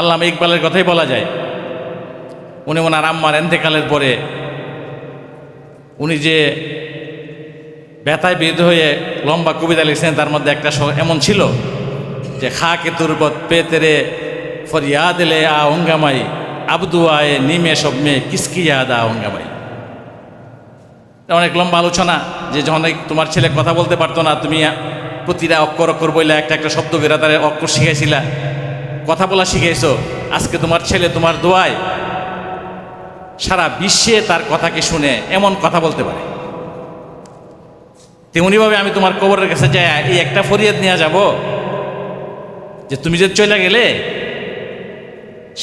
আল্লামা ইকবালের কথাই বলা যায়। উনি ওনার আম্মার এন্তেকালের পরে উনি যে ব্যথায় বিদ্ধ হয়ে লম্বা কবিতা লিখছেন, তার মধ্যে একটা এমন ছিল যে খা কে তুরবত পে তেরে ফরিয়াদ লে আ অঙ্গামাই আবদু নিমে সব মে কিসকি ইয়াদ আ অঙ্গামাই অনেক লম্বা আলোচনা, যে যখন তোমার ছেলে কথা বলতে পারতো না, তুমি প্রতিটা অক্ষর অক্ষর বইলে একটা একটা শব্দ বেরা তার অক্ষর শিখাইছিলা। কথা বলা শিখাইছো আজকে তোমার ছেলে তোমার দোয়ায় সারা বিশ্বে তার কথাকে শুনে এমন কথা বলতে পারে। তেমনিভাবে আমি তোমার কবরের কাছে যাই, এই একটা ফরিয়াদ নিয়ে যাব যে তুমি যে চলে গেলে,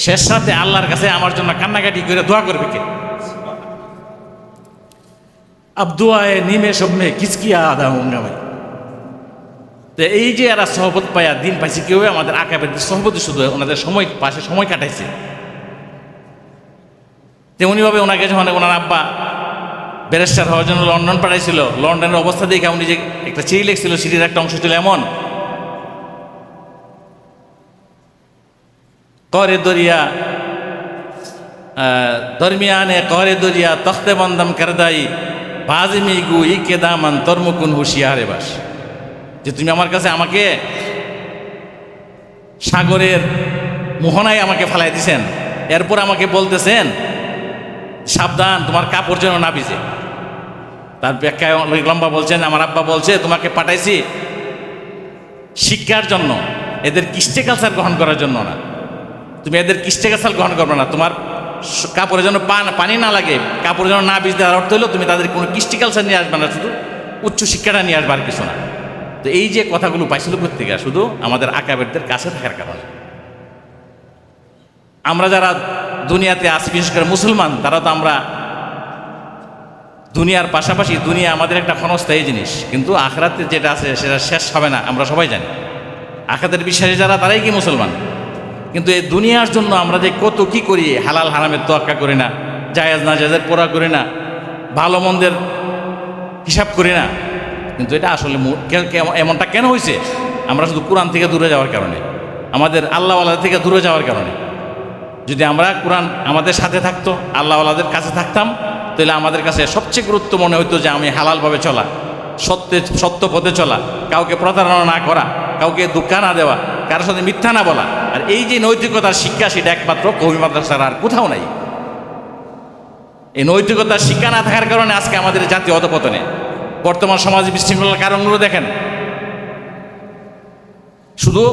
শেষ রাতে আল্লাহর কাছে আমার জন্য কান্নাকাটি করে দোয়া করবে কে? আবদুয়ায় নিমে সবমে কিচকিয়া আদা হঙ্গামাই তো এই যে এরা সহবত পায়া দিন পাইছে, কেউ আমাদের আঁকাবের সহবতে শুধু ওনাদের সময় পাশে সময় কাটাইছে। তেমনিভাবে ওনাকে যখন ওনার আব্বা ব্যারিস্টার হওয়ার জন্য লন্ডন পাঠাইছিল, লন্ডনের অবস্থা দেখে উনি যে একটা চিঠি লিখছিল, চিঠির একটা অংশ ছিল এমন। করে দরিয়া দরমিয়ানে করে দরিয়া, তখতে বন্দম কেরদাই, বাজিমি গু ই কেদামান তর্মকুন হুশিয়ারে বাস। যে তুমি আমার কাছে আমাকে সাগরের মোহনায় আমাকে ফেলাই দিছেন, এরপর আমাকে বলতেছেন, সাবধান, তোমার কাপড় যেন না ভিজে। তার ব্যাখ্যায় লম্বা বলছেন, আমার আব্বা বলছে, তোমাকে পাঠাইছি শিক্ষার জন্য, এদের কিস্টে কালচার গ্রহণ করার জন্য না। তুমি এদের কিস্টে কালচার গ্রহণ করবে না, তোমার কাপড়ের জন্য পান পানি না লাগে কাপড়ের জন্য না ভিজতে, তার অর্থ হলো তুমি তাদের কোনো কিস্টি কালচার নিয়ে আসবে না, শুধু উচ্চ শিক্ষাটা নিয়ে আসবে আর কিছু না। তো এই যে কথাগুলো পাইছিল প্রত্যেকে, শুধু আমাদের আকাবেরদের কাছে থাকার কারণে আমরা যারা দুনিয়াতে আছি, বিশেষ করে মুসলমান, তারা তো আমরা দুনিয়ার পাশাপাশি দুনিয়া আমাদের একটা ক্ষণস্থায়ী জিনিস। কিন্তু আখরাতে যেটা আছে, সেটা শেষ হবে না, আমরা সবাই জানি। আখাতের বিশ্বাসী যারা, তারাই কি মুসলমান? কিন্তু এই দুনিয়ার জন্য আমরা যে কত কি করি, হালাল হারামের তোয়াক্কা করি না, জায়েজ না জায়েজের পোড়া করি না, ভালো মন্দের হিসাব করি না কিন্তু এটা আসলে এমনটা কেন হয়েছে? আমরা শুধু কোরআন থেকে দূরে যাওয়ার কারণে। আমাদের আল্লাহওয়ালা থেকে দূরে যাওয়ার কারণে। যদি আমরা কোরআন আমাদের সাথে থাকতো, আল্লাহওয়ালাদের কাছে থাকতাম, তাহলে আমাদের কাছে সবচেয়ে গুরুত্ব মনে হতো যে আমি হালালভাবে চলা, সত্যে সত্য পথে চলা, কাউকে প্রতারণা না করা, কাউকে দুঃখা না দেওয়া, কারোর সাথে মিথ্যা না বলা। আর এই যে নৈতিকতার শিক্ষা, সেটা একমাত্র কবি মাদ্রাসার আর কোথাও নাই। এই নৈতিকতার শিক্ষা না থাকার কারণে আজকে আমাদের জাতীয় অধপতনে। বর্তমান সমাজে বিশৃঙ্খলার কারণগুলো দেখেন। শুধু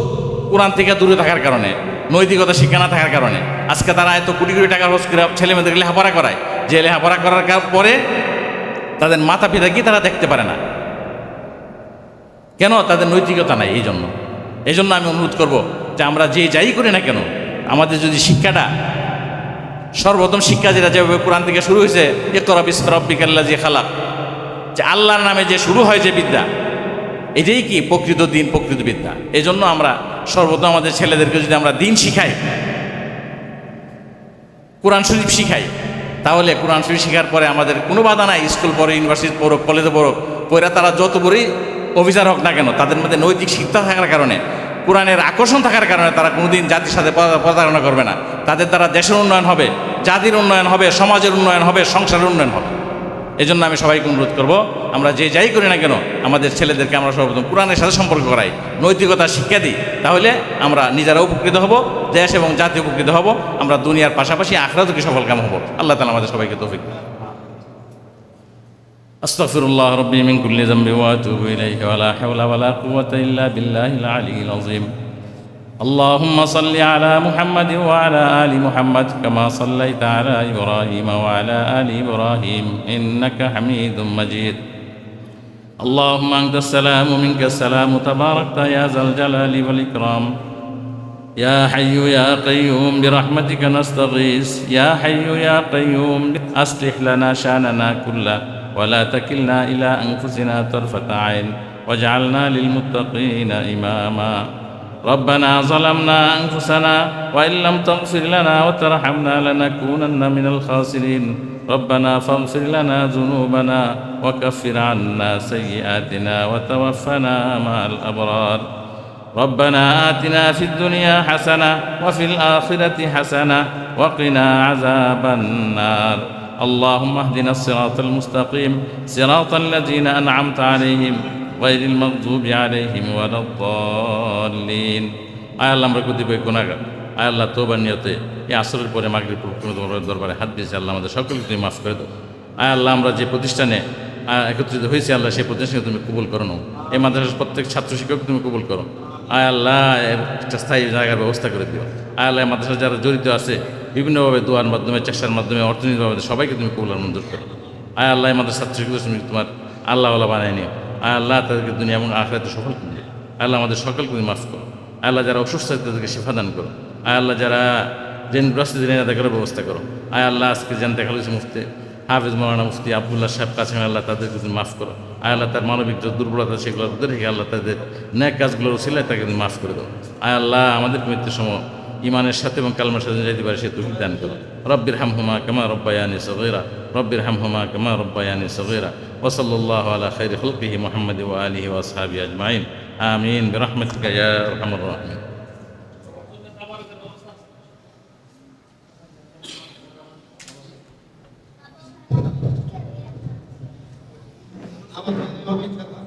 কোরআন থেকে দূরে থাকার কারণে, নৈতিকতা শিক্ষা না থাকার কারণে। আজকে তারা এত কোটি কোটি টাকা খরচ করে ছেলে মেয়েদের লেখাপড়া করায়। যে লেখাপড়া করার পরে তাদের মাতা পিতা কি তারা দেখতে পারে না? কেন তাদের নৈতিকতা নাই এই জন্য এই জন্য আমি অনুরোধ করব যে আমরা যে যাই করি না কেন, আমাদের যদি শিক্ষাটা, সর্বপ্রথম শিক্ষা যেটা যেভাবে কোরআন থেকে শুরু হয়েছে একরা বিসরব্বিকাল্লা যে খালাক। যে আল্লাহর নামে যে শুরু হয় যে বিদ্যা, এটাই কি প্রকৃত দিন, প্রকৃত বিদ্যা? এই জন্য আমরা সর্বপ্রথম আমাদের ছেলেদেরকে যদি আমরা দিন শিখাই, কোরআন শরীফ শিখাই, তাহলে কোরআন শরীফ শেখার পরে আমাদের কোনো বাধা নাই, স্কুল পড়ো ইউনিভার্সিটি পড়ো কলেজে পড়ো পড়ে তারা যত বড়ই অফিসার হোক না কেন, তাদের মধ্যে নৈতিক শিক্ষা থাকার কারণে, কোরআনের আকর্ষণ থাকার কারণে তারা কোনোদিন জাতির সাথে প্রতারণা করবে না। তাদের দ্বারা দেশের উন্নয়ন হবে, জাতির উন্নয়ন হবে, সমাজের উন্নয়ন হবে, সংসারের উন্নয়ন হবে। এজন্য আমি সবাইকে অনুরোধ করব, আমরা যে যাই করি না কেন, আমাদের ছেলেদেরকে আমরা সর্বপ্রথম কোরআনের সাথে সম্পর্ক করাই, নৈতিকতা শিক্ষা দিই, তাহলে আমরা নিজেরা উপকৃত হব, দেশ এবং জাতি উপকৃত হব, আমরা দুনিয়ার পাশাপাশি আখরাতকে সফলকাম হব। আল্লাহ তালা আমাদের সবাইকে তৌফিক আস্তাগফিরুল্লাহ রব্বি মিন কুল্লি যামবি ওয়া আতুবু ইলাইহি ওয়া লা হাওলা ওয়া লা কুওয়াতা ইল্লা বিল্লাহিল اللهم صل على محمد وعلى آل محمد كما صليت على إبراهيم وعلى آل إبراهيم إنك حميد مجيد. اللهم أنت السلام ومنك السلام. تباركت يا ذا الجلال والإكرام. يا حي يا قيوم برحمتك نستغيث. يا حي يا قيوم أصلح لنا شأننا كله. ولا تكلنا إلى أنفسنا طرفة عين. واجعلنا للمتقين إماما. ربنا ظلمنا أنفسنا وإن لم تغفر لنا وترحمنا لنكونن من الخاسرين. ربنا فاغفر لنا ذنوبنا وكفر عنا سيئاتنا وتوفنا مع الأبرار. ربنا آتنا في الدنيا حسنة وفي الآخرة حسنة وقنا عذاب النار. اللهم اهدنا الصراط المستقيم صراط الذين أنعمت عليهم غير المغضوب عليهم ولا الضالين আয় আল্লাহ আমরা কতিপয় গুণাগার আয় আল্লাহ তোবার নিয়তে এই আসরের পরে মাগরিব তোমার দরবারে হাত দিয়েছে আল্লাহ আমাদের সকলকে তুমি মাফ করে দাও আয় আল্লাহ আমরা যে প্রতিষ্ঠানে আহ, একত্রিত হয়েছি আল্লাহ সেই প্রতিষ্ঠানকে তুমি কবুল করো নাও এই মাদ্রাসার প্রত্যেক ছাত্র শিক্ষক তুমি কবুল করো আয় আল্লাহ এর একটা স্থায়ী জায়গার ব্যবস্থা করে দিও আয় আল্লাহ মাদ্রাসা যারা জড়িত আছে বিভিন্নভাবে দোয়ার মাধ্যমে, চেষ্টার মাধ্যমে, অর্থনৈতিকভাবে সবাইকে তুমি কবুল মঞ্জুর করো। আয় আল্লাহ, এই মাদ্রাসা ছাত্র শিক্ষক তুমি তোমার আল্লাহ আল্লাহ বানায় নিও। আয় আল্লাহ, তাদেরকে দুনিয়া এবং আখড়াতে সফল করে আল্লাহ, আমাদের সকলকে তুমি মাফ করো। আল্লাহ, যারা অসুস্থ তাদেরকে শিফা দান করো। আয় আল্লাহ, যারা ঋণগ্রস্ত ঋণ আদায় করার ব্যবস্থা করো। আয় আল্লাহ, আজকে জানতে দেখা হয়েছে মুফতি হাফিজ মৌলানা মুফতি আবদুল্লাহ সাহেব কাছে আল্লাহ, তাদেরকে তুমি মাফ করো। আয় আল্লাহ, তার মানবিক যে দুর্বলতা সেগুলো রেখে, আল্লাহ, তাদের ন্যাক কাজগুলোর উচিলায় তাকে তুমি মাফ করে দাও। আয় আল্লাহ আমাদের মৃত্যু সময় ইমানের সাথে এবং কালমার সাথে যাইতে পারে সে তুহিক দান করো রব্বির হাম হুমা কামা রব্বায়ানি সগৈরা রব্বির হাম হুমা কামা রব্বায়ানি সগৈরা ওসল্লাহ আলা খৈর হলকিহি মোহাম্মদ ও আলিহি ওয়াসহাবি আজমাইন আমিন বিরহমতিকা ইয়া আরহামুর রাহিমিন আমাদের অভিজ্ঞতা